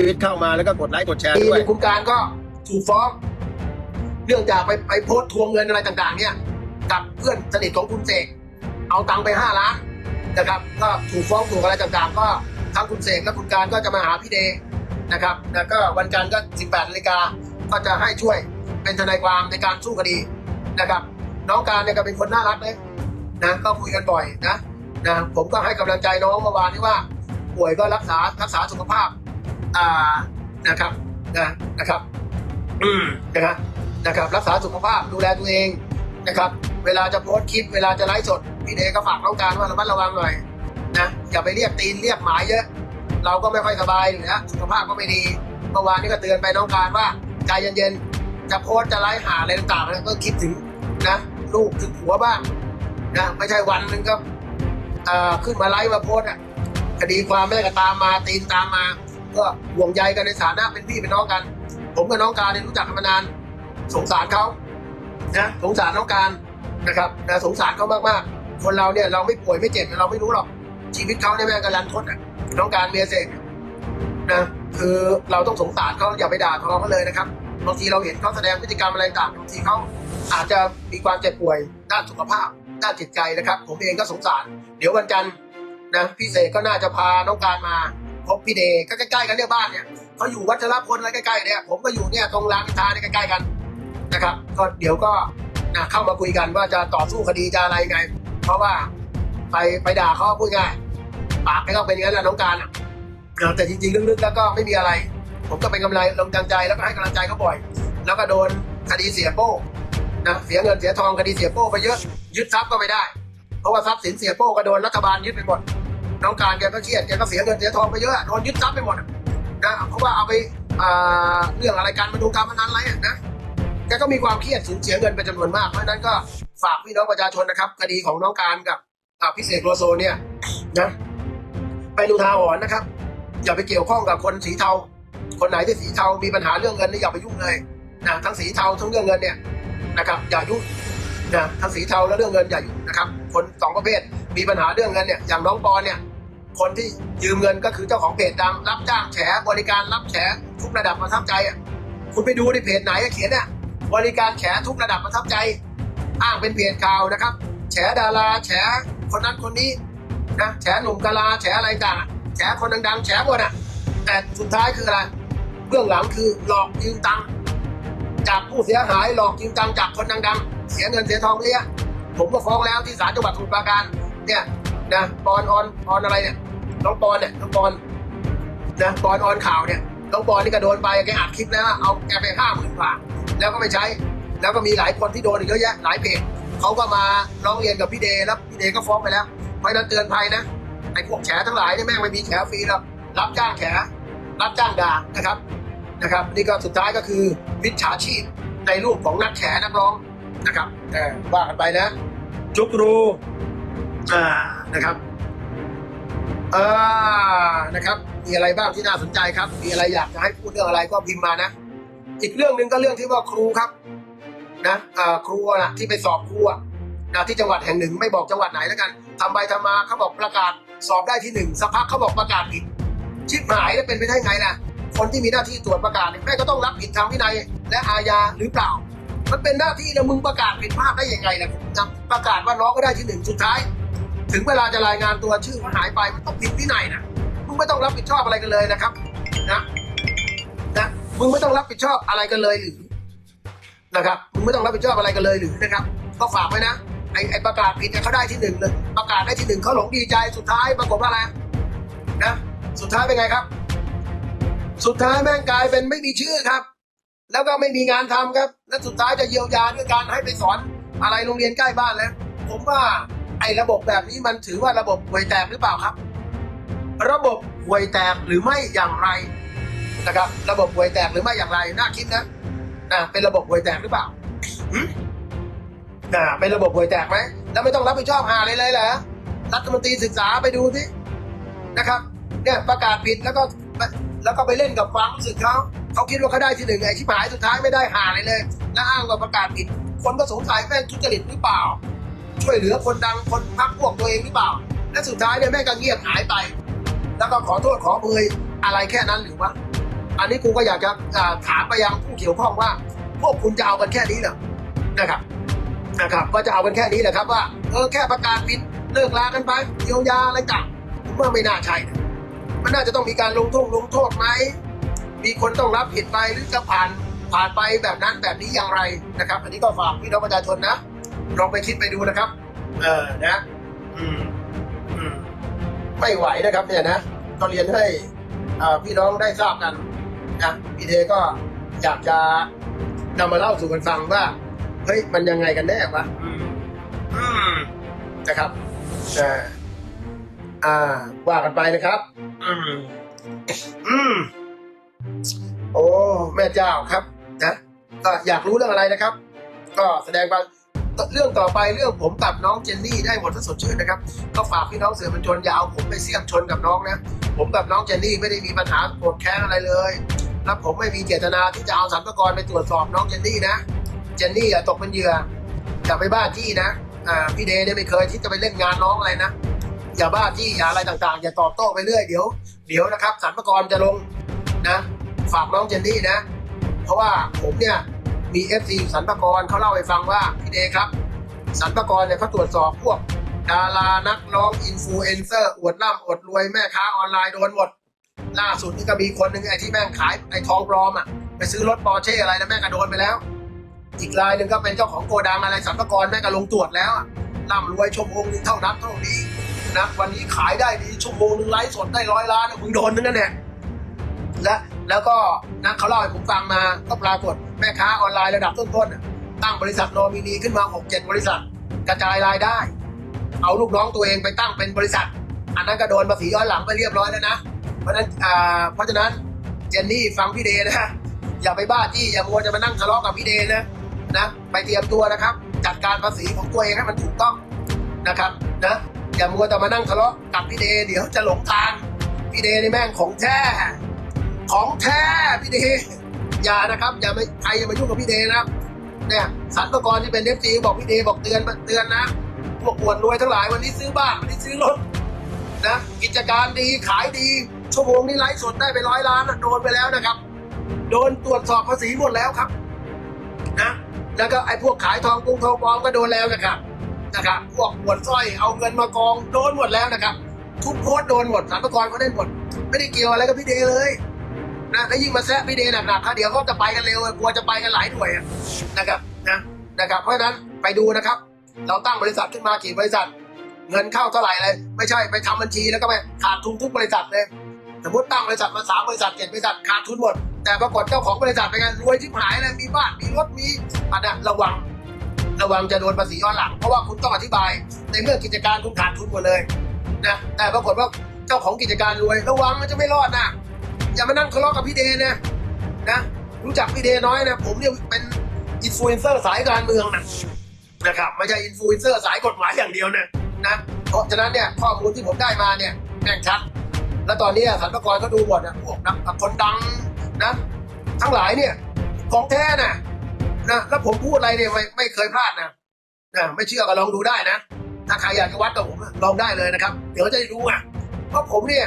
ชีวิตเข้ามาแล้วก็กดไลค์กดแชร์ด้วยนึ่งคุณการก็ถูกฟ้องเนื่องจากไปไปโพสต์ทวงเงินอะไรต่างๆ เนี่ย กับเพื่อนสนิทของคุณเสกเอาตังค์ไปห้าล้านนะครับ ก็ถูกฟ้องถูกอะไรต่างๆ ก็ทั้งคุณเสกและคุณการก็จะมาหาพี่เดนะครับแล้วก็วันจันทร์ก็ 18นาฬิกาก็จะให้ช่วยเป็นทนายความในการสู้คดีนะครับ น้องการเนี่ยก็เป็นคนน่ารักเลยนะก็คุยกันบ่อยนะนะผมก็ให้กำลังใจน้องเมื่อวานที่ว่า ป่วยก็รักษารักษาสุขภาพ อ่านะครับนะนะครับ อืมนะครับนะครับรักษาสุขภาพดูแลตัวเองนะครับ เวลาจะโพสต์คลิปเวลาจะไลฟ์สดพี่เดก็ฝากน้องการว่าระมัดระวังหน่อยนะอย่าไปเรียกตีนเรียกหมายเยอะ เราก็ไม่ค่อยสบายอยู่แล้วสุขภาพก็ไม่ดีเมื่อวานนี้ก็เตือนไปน้องการว่าใจเย็นๆจะโพสต์จะไลฟ์หาอะไรต่างๆนะก็คิดถึงนะลูกถึงหัวบ้างนะไม่ใช่วันหนึ่งก็เอ่อขึ้นมาไลฟ์มาโพสต์อะคดีความแม่ก็ตามมาตีนตามมา ก็ห่วงใยกันในฐานะเป็นพี่เป็นน้องกัน ผมกับน้องการเนี่ยรู้จักกันมานาน สงสารเขานะสงสารน้องการนะครับนะสงสารเขามากๆ คนเราเนี่ยเราไม่ป่วยไม่เจ็บเราไม่รู้หรอกชีวิตเขาเนี่ยแม่งกำลังทดอะน้องการเมียเสกนะคือเราต้องสงสารเขาอย่าไปด่าทอเขาเลยนะครับบางทีเราเห็นเขาแสดงพฤติกรรมอะไรต่างบางทีเขาอาจจะมีความเจ็บป่วยด้านสุขภาพด้านจิตใจนะครับ ผมเองก็สงสาร เดี๋ยววันจันทร์นะพี่เสกก็น่าจะพาน้องการมา พบพี่เดย์ก็ใกล้ๆกันเนี่ยบ้านเนี่ยเขาอยู่วัชรพลอะไรใกล้ๆเนี่ยผมก็อยู่เนี่ยตรงรามอินทราเนี่ยใกล้ๆกันนะครับ ก็เดี๋ยวก็นะเข้ามาคุยกันว่าจะต่อสู้คดีจะอะไรไง เพราะว่าไปไปด่าเขาพูดง่ายปากให้เขาเป็นอย่างนั้นแหละน้องการอะแต่จริงๆลึกๆแล้วก็ไม่มีอะไร ผมก็เป็นกำลังลงกำลังใจแล้วก็ให้กำลังใจเขาบ่อย แล้วก็โดนคดีเสียโป้นะเสียเงินเสียทองคดีเสียโป้ไปเยอะยึดทรัพย์ก็ไม่ได้ เพราะว่าทรัพย์สินเสียโป้ก็โดนรัฐบาลยึดไปหมด น้องการแกก็เครียดแกก็เสียเงินเสียทองไปเยอะโดนยึดทรัพย์ไปหมดนะเพราะว่าเอาไปเรื่องอะไรการมาดูการพนันอะไรนะแกก็มีความเครียดสูญเสียเงินเป็นจำนวนมากเพราะฉะนั้นก็ฝากพี่น้องประชาชนนะครับคดีของน้องการกับพิเศษโลโซเนี่ยนะไปดูทาหรณ์นะครับ อย่าไปเกี่ยวข้องกับคนสีเทา คนไหนที่สีเทามีปัญหาเรื่องเงินนี่อย่าไปยุ่งเลยนะทั้งสีเทาทั้งเรื่องเงินเนี่ยนะครับอย่ายุ่งนะทั้งสีเทาและเรื่องเงินอย่ายุ่งนะครับ คนสองประเภทมีปัญหาเรื่องเงินเนี่ยอย่างน้องปอนเนี่ย คนที่ยืมเงินก็คือเจ้าของเพจดังรับจ้างแฉบริการรับแฉทุกระดับประทับใจอะคุณไปดูในเพจไหนเขียนเนี่ยบริการแฉทุกระดับประทับใจ อ้างเป็นเพจข่าวนะครับ แฉดาราแฉคนนั้นคนนี้นะแฉหนุ่มกะลาแฉอะไรต่างแฉคนดังๆแฉหมดอะแต่สุดท้ายคืออะไรเบื้องหลังคือหลอกยืมตังค์จากผู้เสียหายหลอกยืมตังค์จากคนดังๆ เสียเงินเสียทองไปเยอะผมก็ฟ้องแล้วที่ศาลจังหวัดสมุทรปราการเนี่ยนะปอนออนออนอะไรเนี่ย น้องปอนเนี่ยน้องปอนนะปอนออนข่าวเนี่ยน้องปอนนี่ก็โดนไปแกอัดคลิปแล้วเอาแกไปห้าหมื่นกว่าแล้วก็ไม่ใช้ แล้วก็มีหลายคนที่โดนอีกเยอะแยะหลายเพจเขาก็มาร้องเรียนกับพี่เดย์แล้วพี่เดย์ก็ฟ้องไปแล้วเพราะนั้นเตือนภัยนะไอ้พวกแฉทั้งหลายเนี่ยแม่งไม่มีแฉฟรีหรอกรับจ้างแฉรับจ้างด่านะครับนะครับ นี่ก็สุดท้ายก็คือมิจฉาชีพในรูปของนักแฉนักร้องนะครับแต่ว่ากันไปนะจุกรูอ่านะครับ อ่านะครับ มีอะไรบ้างที่น่าสนใจครับ มีอะไรอยากจะให้พูดเรื่องอะไรก็พิมพ์มานะ อีกเรื่องหนึ่งก็เรื่องที่ว่าครูครับนะอ่าครูนะที่ไปสอบครูนะที่จังหวัดแห่งหนึ่งไม่บอกจังหวัดไหนแล้วกันทำไปทำมาเขาบอกประกาศสอบได้ที่หนึ่งสักพักเขาบอกประกาศผิด ชิบหายแล้วเป็นไปได้ไงนะคนที่มีหน้าที่ตรวจประกาศแม่ก็ต้องรับผิดทางวินัยและอาญาหรือเปล่า มันเป็นหน้าที่นะมึงประกาศผิดพลาดได้ยังไงนะจะประกาศว่าน้องก็ได้ที่หนึ่งสุดท้าย ถึงเวลาจะรายงานตัวชื่อมันหายไปมันต้องผิดวินัยนะมึงไม่ต้องรับผิดชอบอะไรกันเลยนะครับนะนะมึงไม่ต้องรับผิดชอบอะไรกันเลยหรือนะครับมึงไม่ต้องรับผิดชอบอะไรกันเลยหรือนะครับก็ฝากไว้นะไอไอประกาศผิดเนี่ยเขาได้ที่หนึ่งเลยประกาศได้ที่หนึ่งเขาหลงดีใจสุดท้ายปรากฏว่าอะไรนะสุดท้ายเป็นไงครับ สุดท้ายแม่งกลายเป็นไม่มีชื่อครับ แล้วก็ไม่มีงานทำครับ และสุดท้ายจะเยียวยาด้วยการให้ไปสอนอะไรโรงเรียนใกล้บ้านแล้วผมว่า ไอ้ระบบแบบนี้มันถือว่าระบบห่วยแตกหรือเปล่าครับ ระบบห่วยแตกหรือไม่อย่างไรนะครับ ระบบห่วยแตกหรือไม่อย่างไรน่าคิดนะนะเป็นระบบห่วยแตกหรือเปล่าหืมนะเป็นระบบห่วยแตกไหมแล้วไม่ต้องรับผิดชอบหาเลยเลยเหรอรัฐมนตรีศึกษาไปดูสินะครับ เนี่ยประกาศผิดแล้วก็แล้วก็ไปเล่นกับความรู้สึกเขาเขาคิดว่าเขาได้ที่หนึ่งไอ้ชิบหายสุดท้ายไม่ได้หาเลยเลยแล้วอ้างว่าประกาศผิดคนก็สงสัยแม่งทุจริตหรือเปล่า ช่วยเหลือคนดังคนพักพวกตัวเองหรือเปล่า และสุดท้ายเนี่ยแม่ก็เงียบหายไป แล้วก็ขอโทษขอเบยอะไรแค่นั้นหรือวะอันนี้กูก็อยากจะถามไปยังผู้เกี่ยวข้องว่า พวกคุณจะเอากันแค่นี้เหรอนะครับนะครับ ก็จะเอากันแค่นี้แหละครับว่าเออแค่ประกาศปิดเลิกลากันไปเยียวยาอะไรต่างผมว่าไม่น่าใช่มันน่าจะต้องมีการลงโทษลงโทษไหมมีคนต้องรับผิดไปหรือจะผ่านผ่านไปแบบนั้นแบบนี้อย่างไรนะครับ อันนี้ก็ฝากพี่น้องประชาชนนะ ลองไปคิดไปดูนะครับ เออนะ อืมอืมไม่ไหวนะครับ เนี่ยนะก็เรียนให้พี่น้องได้ทราบกันนะพี่เดก็อยากจะนำมาเล่าสู่กันฟังว่าเฮ้ยมันยังไงกันแน่วะนะครับอ่าอ่าว่ากันไปนะครับ อืมอืมโอ้แม่เจ้าครับ นะก็อยากรู้เรื่องอะไรนะครับ ก็แสดงความ เรื่องต่อไปเรื่องผมกับน้องเจนนี่ได้หมดถ้าสดชื่นนะครับ ก็ฝากพี่น้องเสือมวลชนอย่าเอาผมไปเสี่ยมชนกับน้องนะ ผมกับน้องเจนนี่ไม่ได้มีปัญหาโกรธแค้นอะไรเลยและผมไม่มีเจตนาที่จะเอาสรรพากรไปตรวจสอบน้องเจนนี่นะ เจนนี่อย่าตกเป็นเหยื่ออย่าไปบ้าจี้นะอ่าพี่เดย์เนี่ยไม่เคยที่จะไปเล่นงานน้องอะไรนะอย่าบ้าจี้อย่าอะไรต่างๆอย่าตอบโต้ไปเรื่อยเดี๋ยวเดี๋ยวนะครับสรรพากรจะลงนะ ฝากน้องเจนนี่นะ เพราะว่าผมเนี่ย มีเอฟซีสรรพากรเขาเล่าให้ฟังว่าพี่เดครับสรรพากรเนี่ยเขาตรวจสอบพวกดารานักร้องอินฟลูเอนเซอร์อวดร่ำอวดรวยแม่ค้าออนไลน์โดนหมด ล่าสุดนี่ก็มีคนหนึ่งไอ้ที่แม่งขายไอ้ทองปลอมอะไปซื้อรถปอร์เช่อะไรนะแม่งก็โดนไปแล้ว อีกรายหนึ่งก็เป็นเจ้าของโกดังอะไรสรรพากรแม่งก็ลงตรวจแล้วร่ำรวยชั่วโมงนึงเท่านั้นเท่านี้นะวันนี้ขายได้ดีชั่วโมงนึงไลฟ์สดได้ร้อยล้านมึงโดนนั่นแหละและ แล้วก็นะเขาเล่าให้ผมฟังมาก็ปรากฏแม่ค้าออนไลน์ระดับต้นๆตั้งบริษัทโนมินีขึ้นมาหกเจ็ดบริษัท กระจายรายได้ เอาลูกน้องตัวเองไปตั้งเป็นบริษัท อันนั้นก็โดนภาษีย้อนหลังไปเรียบร้อยแล้วนะ เพราะฉะนั้นเพราะฉะนั้นเจนนี่ฟังพี่เดนะอย่าไปบ้าจี้อย่ามัวจะมานั่งทะเลาะกับพี่เดนะนะไปเตรียมตัวนะครับ จัดการภาษีของตัวเองให้มันถูกต้องนะครับนะอย่ามัวแต่มานั่งทะเลาะกับพี่เดเดี๋ยวจะหลงทางพี่เดนี่แม่งของแท้ ของแท้พี่เดย์อย่านะครับ อย่าไปใครอย่ามายุ่งกับพี่เดย์นะครับ เนี่ยสรรพากรที่เป็นเอฟซีบอกพี่เดย์บอกเตือนเตือนนะพวกอวดรวยทั้งหลายวันนี้ซื้อบ้านวันนี้ซื้อรถนะกิจการดีขายดีชั่วโมงนี้ไลฟ์สดได้ไปร้อยล้านโดนไปแล้วนะครับ โดนตรวจสอบภาษีหมดแล้วครับนะแล้วก็ไอ้พวกขายทองกรุงทองปลอมก็โดนแล้วนะครับนะครับพวกปวดสร้อยเอาเงินมากองโดนหมดแล้วนะครับ ทุกโพสต์โดนหมดสรรพากรก็ได้หมด ไม่ได้เกี่ยวอะไรกับพี่เดย์เลย นะแล้วยิ่งมาแซะพี่เดย์หนักๆครับเดี๋ยวเขาจะไปกันเร็วกลัวจะไปกันหลายหน่วยนะครับนะนะครับ เพราะฉะนั้นไปดูนะครับ เราตั้งบริษัทขึ้นมากี่บริษัท เงินเข้าเท่าไหร่เลย ไม่ใช่ไปทำบัญชีแล้วก็ไปขาดทุนทุกบริษัทเลยสมมติตั้งบริษัทมาสามบริษัทเจ็ดบริษัทขาดทุนหมด แต่ปรากฏเจ้าของบริษัทเป็นไงรวยชิบหายเลยมีบ้านมีรถมีอันนั้นระวังระวังจะโดนภาษีย้อนหลังเพราะว่าคุณต้องอธิบาย ในเมื่อกิจการคุณขาดทุนหมดเลยนะแต่ปรากฏว่าเจ้าของกิจการรวยระวังมันจะไม่รอดนะ อย่ามานั่งทะเลาะกับพี่เดย์นะนะรู้จักพี่เดน้อยนะผมเนี่ยเป็นอินฟลูเอนเซอร์สายการเมืองนะนะครับไม่ใช่อินฟลูเอนเซอร์สายกฎหมายอย่างเดียวนะนะเพราะฉะนั้นเนี่ยข้อมูลที่ผมได้มาเนี่ยแน่งชัด แล้วตอนนี้สรรพากรเขาดูหมดนะพวกนักคนดังนะทั้งหลายเนี่ยของแท้นะนะแล้วผมพูดอะไรเนี่ยไม่ไม่เคยพลาดนะนะไม่เชื่อก็ลองดูได้นะถ้าใครอยากจะวัดกับผมลองได้เลยนะครับ เดี๋ยวจะได้รู้อะเพราะผมเนี่ย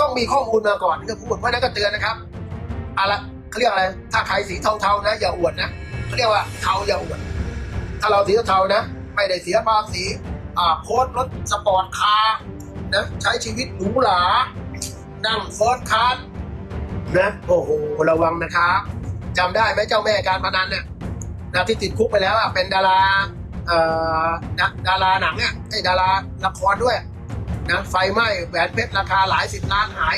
ต้องมีข้อมูลมาก่อนที่จะพูดเพราะนั้นก็เตือนนะครับอาละเขาเรียกอะไร ถ้าใครสีเทาๆนะอย่าอวดนะเขาเรียกว่าเทาอย่าอวด ถ้าเราสีเทาๆนะ ไม่ได้เสียภาษีอ่าโพสต์รถสปอร์ตคาร์นะใช้ชีวิตหรูหรานั่งฟอร์ดคาร์นะโอ้โหระวังนะครับจำได้ไหมเจ้าแม่การพนันเนี่ยนะที่ติดคุกไปแล้วอะเป็นดาราเอ่อดาดาราหนังอะไอ้ดาราละครด้วย นะไฟไหม้แหวนเพชรราคาหลายสิบล้านหาย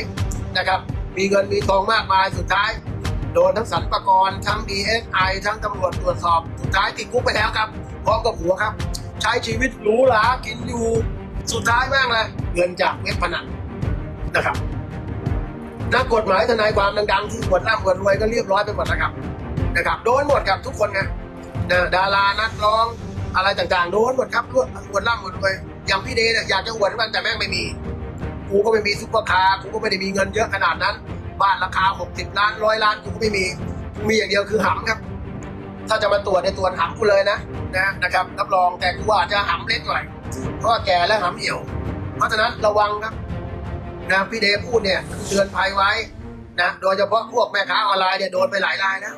นะครับ มีเงินมีทองมากมายสุดท้าย โดนทั้งสรรพากรทั้ง DSI ทั้งตำรวจตรวจสอบ สุดท้ายติดคุกไปแล้วครับพร้อมกับหัวครับ ใช้ชีวิตหรูหรากินอยู่สุดท้ายแม่งเลยเงินจากเว็บพนันนะครับนักกฎหมายทนายความดังๆที่หวดร่ำหวดรวยก็เรียบร้อยไปหมดนะครับนะครับโดนหมดครับทุกคนไงดารานักร้องอะไรต่างๆ โดนหมดครับรวดหวดร่ำหวดรวย อย่างพี่เดย์เนี่ยอยากจะหวดมันแต่แม่งไม่มี กูก็ไม่มีซุปเปอร์คาร์กูก็ไม่ได้มีเงินเยอะขนาดนั้น บ้านราคา 60 ล้านร้อยล้านกูก็ไม่มีกูมีอย่างเดียวคือหำครับ ถ้าจะมาตรวจในตรวจหำกูเลยนะนะนะครับรับรองแต่กูอาจจะหำเล็กหน่อยเพราะแก่และหำเหี่ยว เพราะฉะนั้นระวังครับนะพี่เดพูดเนี่ยเตือนภัยไว้นะโดยเฉพาะพวกแม่ค้าออนไลน์เนี่ยโดนไปหลายรายแล้ว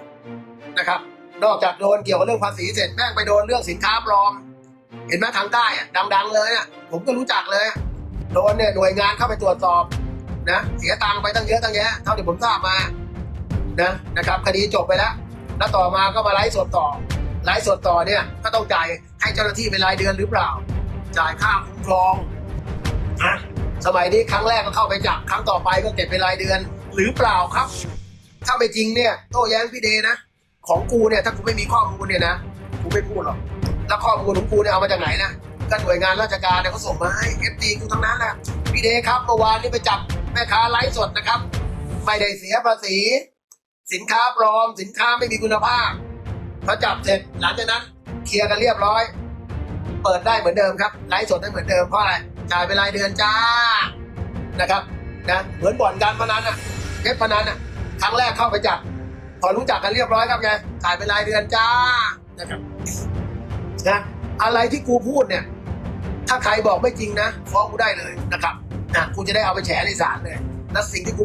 นะครับ นอกจากโดนเกี่ยวกับเรื่องภาษีเสร็จแม่งไปโดนเรื่องสินค้าปลอม เห็นไหมทางใต้อะดัง ๆ เลยอะผมก็รู้จักเลยโดนเนี่ยหน่วยงานเข้าไปตรวจสอบนะเสียตังค์ไปตั้งเยอะตั้งแยะเท่าที่ผมทราบมานะนะครับคดีจบไปแล้ว แล้วต่อมาก็มาไลฟ์สดต่อไลฟ์สดต่อเนี่ยก็ต้องจ่ายให้เจ้าหน้าที่เป็นรายเดือนหรือเปล่า จ่ายค่าคุ้มครองนะสมัยนี้ครั้งแรกก็เข้าไปจับครั้งต่อไปก็เก็บเป็นรายเดือนหรือเปล่าครับ ถ้าไม่จริงเนี่ยโต้แย้งพี่เดนะ ของกูเนี่ยถ้ากูไม่มีข้อมูลเนี่ยนะกูไม่พูดหรอก แล้วข้อมูลของกูเนี่ยเอามาจากไหนนะก็หน่วยงานราชการเนี่ยเขาส่งมาให้เอฟดีกูทั้งนั้นแหละพี่เดครับเมื่อวานนี้ไปจับแม่ค้าไลฟ์สดนะครับ ไม่ได้เสียภาษี สินค้าปลอม สินค้าไม่มีคุณภาพพอจับเสร็จหลังจากนั้นเคลียร์กันเรียบร้อย เปิดได้เหมือนเดิมครับไลฟ์สดได้เหมือนเดิมเพราะอะไรจ่ายเป็นรายเดือนจ้านะครับนะเหมือนบ่อนการพนันอะเว็บพนันอะครั้งแรกเข้าไปจับพอรู้จักกันเรียบร้อยครับไงจ่ายเป็นรายเดือนจ้านะครับ นะอะไรที่กูพูดเนี่ย ถ้าใครบอกไม่จริงนะฟ้องกูได้เลยนะครับนะกูจะได้เอาไปแฉในศาลเลยและสิ่งที่กู